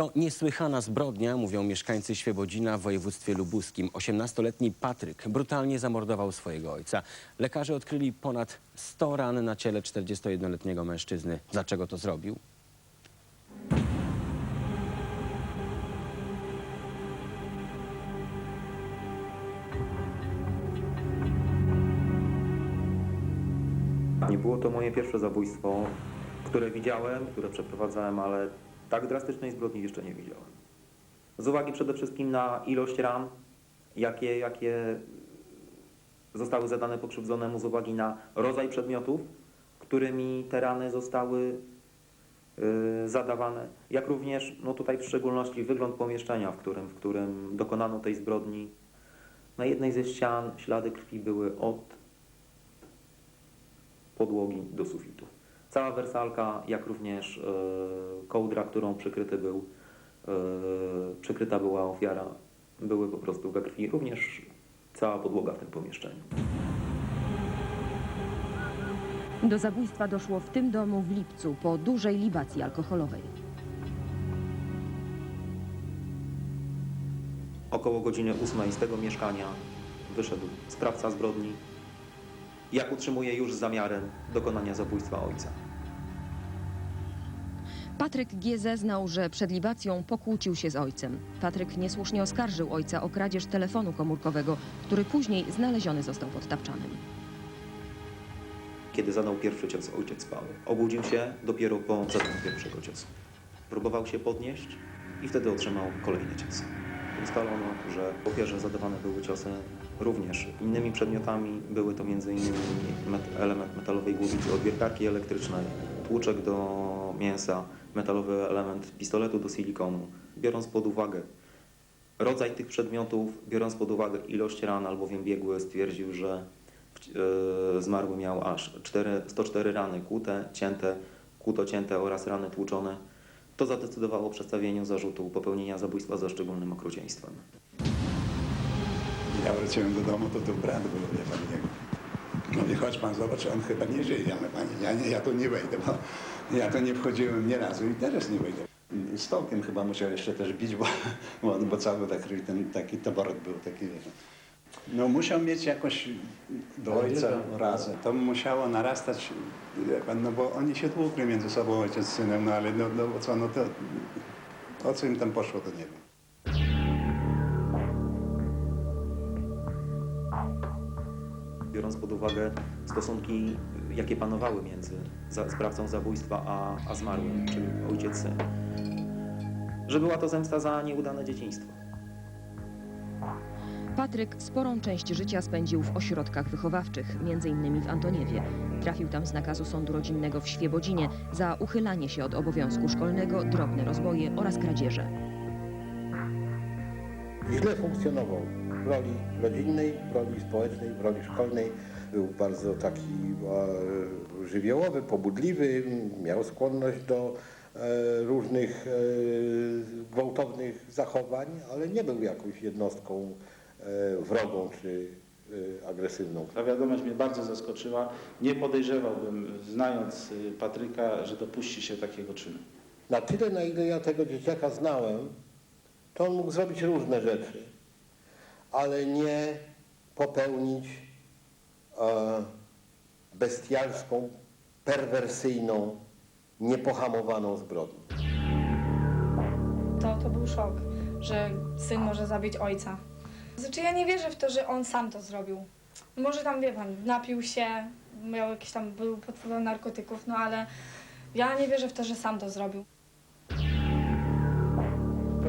To niesłychana zbrodnia, mówią mieszkańcy Świebodzina w województwie lubuskim. 18-letni Patryk brutalnie zamordował swojego ojca. Lekarze odkryli ponad 100 ran na ciele 41-letniego mężczyzny. Dlaczego to zrobił? Nie było to moje pierwsze zabójstwo, które widziałem, które przeprowadzałem, ale tak drastycznej zbrodni jeszcze nie widziałem. Z uwagi przede wszystkim na ilość ran, jakie, jakie zostały zadane pokrzywdzonemu, z uwagi na rodzaj przedmiotów, którymi te rany zostały y, zadawane, jak również no tutaj w szczególności wygląd pomieszczenia, w którym, w którym dokonano tej zbrodni. Na jednej ze ścian ślady krwi były od podłogi do sufitu. Cała wersalka, jak również e, kołdra, którą przykryty był, e, przykryta była ofiara, były po prostu we krwi. Również cała podłoga w tym pomieszczeniu. Do zabójstwa doszło w tym domu w lipcu po dużej libacji alkoholowej. Około godziny 8 z tego mieszkania wyszedł sprawca zbrodni, jak utrzymuje już zamiarem dokonania zabójstwa ojca. Patryk G. zeznał, że przed libacją pokłócił się z ojcem. Patryk niesłusznie oskarżył ojca o kradzież telefonu komórkowego, który później znaleziony został pod tapczanem. Kiedy zadał pierwszy cios, ojciec spał. Obudził się dopiero po zadaniu pierwszego ciosu. Próbował się podnieść i wtedy otrzymał kolejny cios. Ustalono, że po pierwsze zadawane były ciosy również innymi przedmiotami. Były to m.in. Element metalowej głowicy od wiertarki elektrycznej, tłuczek do mięsa, metalowy element pistoletu do silikonu. Biorąc pod uwagę rodzaj tych przedmiotów, biorąc pod uwagę ilość ran, albowiem biegły stwierdził, że e, zmarły miał aż 4, 104 rany kłute, cięte, kłuto-cięte oraz rany tłuczone. To zadecydowało o przedstawieniu zarzutu popełnienia zabójstwa za szczególnym okrucieństwem. Ja wróciłem do domu, to to brat był, wie pan, jego. Mówi, chodź pan, zobacz, on chyba nie żyje, ale pani, ja, nie, ja tu nie wejdę, bo ja tu nie wchodziłem nie razu i teraz nie wejdę. Stołkiem chyba musiał jeszcze też bić, bo, bo, bo cały taki, ten, taki taboret był taki. No musiał mieć jakoś do ojca razem. To musiało narastać, pan, no bo oni się tłukli między sobą, ojciec z synem, no ale no, no co, no to o co im tam poszło, to nie wiem. Biorąc pod uwagę stosunki, jakie panowały między za, sprawcą zabójstwa a, a zmarłym, czyli ojciec syn, że była to zemsta za nieudane dzieciństwo. Patryk sporą część życia spędził w ośrodkach wychowawczych, m.in. w Antoniewie. Trafił tam z nakazu sądu rodzinnego w Świebodzinie za uchylanie się od obowiązku szkolnego, drobne rozboje oraz kradzieże. źle funkcjonował w roli rodzinnej, w roli społecznej, w roli szkolnej. Był bardzo taki e, żywiołowy, pobudliwy, miał skłonność do e, różnych e, gwałtownych zachowań, ale nie był jakąś jednostką e, wrogą czy e, agresywną. Ta wiadomość mnie bardzo zaskoczyła. Nie podejrzewałbym, znając y, Patryka, że dopuści się takiego czynu. Na tyle, na ile ja tego dzieciaka znałem, to on mógł zrobić różne rzeczy, ale nie popełnić e, bestialską, perwersyjną, niepohamowaną zbrodnię. To, to był szok, że syn może zabić ojca. Znaczy ja nie wierzę w to, że on sam to zrobił. Może tam, wie pan, napił się, miał jakieś tam, był pod wpływem narkotyków, no ale ja nie wierzę w to, że sam to zrobił.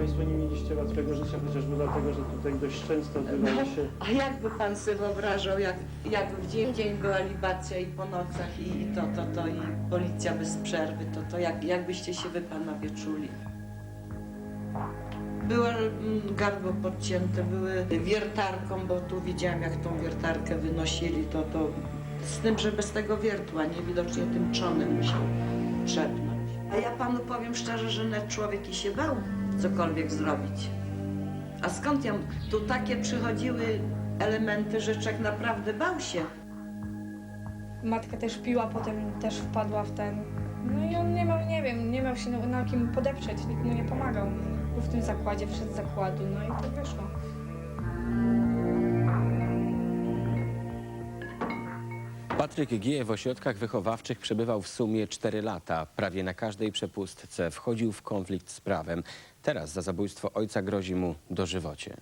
Państwo nie mieliście łatwego życia, chociażby dlatego, że tutaj dość często odbywały się A jakby pan sobie wyobrażał, jak, jakby w dzień, dzień była libacja i po nocach i, i to, to, to i policja bez przerwy, to, to jak, jak byście się wy panowie czuli? Było mm, gardło podcięte, były wiertarką, bo tu widziałam jak tą wiertarkę wynosili, to, to z tym, że bez tego wiertła niewidocznie tym czonem musiał trzepnąć. A ja panu powiem szczerze, że net człowiek i się bał cokolwiek zrobić. A skąd ja? Tu takie przychodziły elementy, że człowiek naprawdę bał się. Matka też piła, potem też wpadła w ten, No i on nie miał, nie wiem, nie miał się na, na kim podeprzeć, nikt mu nie pomagał. Był w tym zakładzie, wszedł z zakładu, no i to wyszło. Patryk G. w ośrodkach wychowawczych przebywał w sumie 4 lata. Prawie na każdej przepustce wchodził w konflikt z prawem. Teraz za zabójstwo ojca grozi mu dożywocie.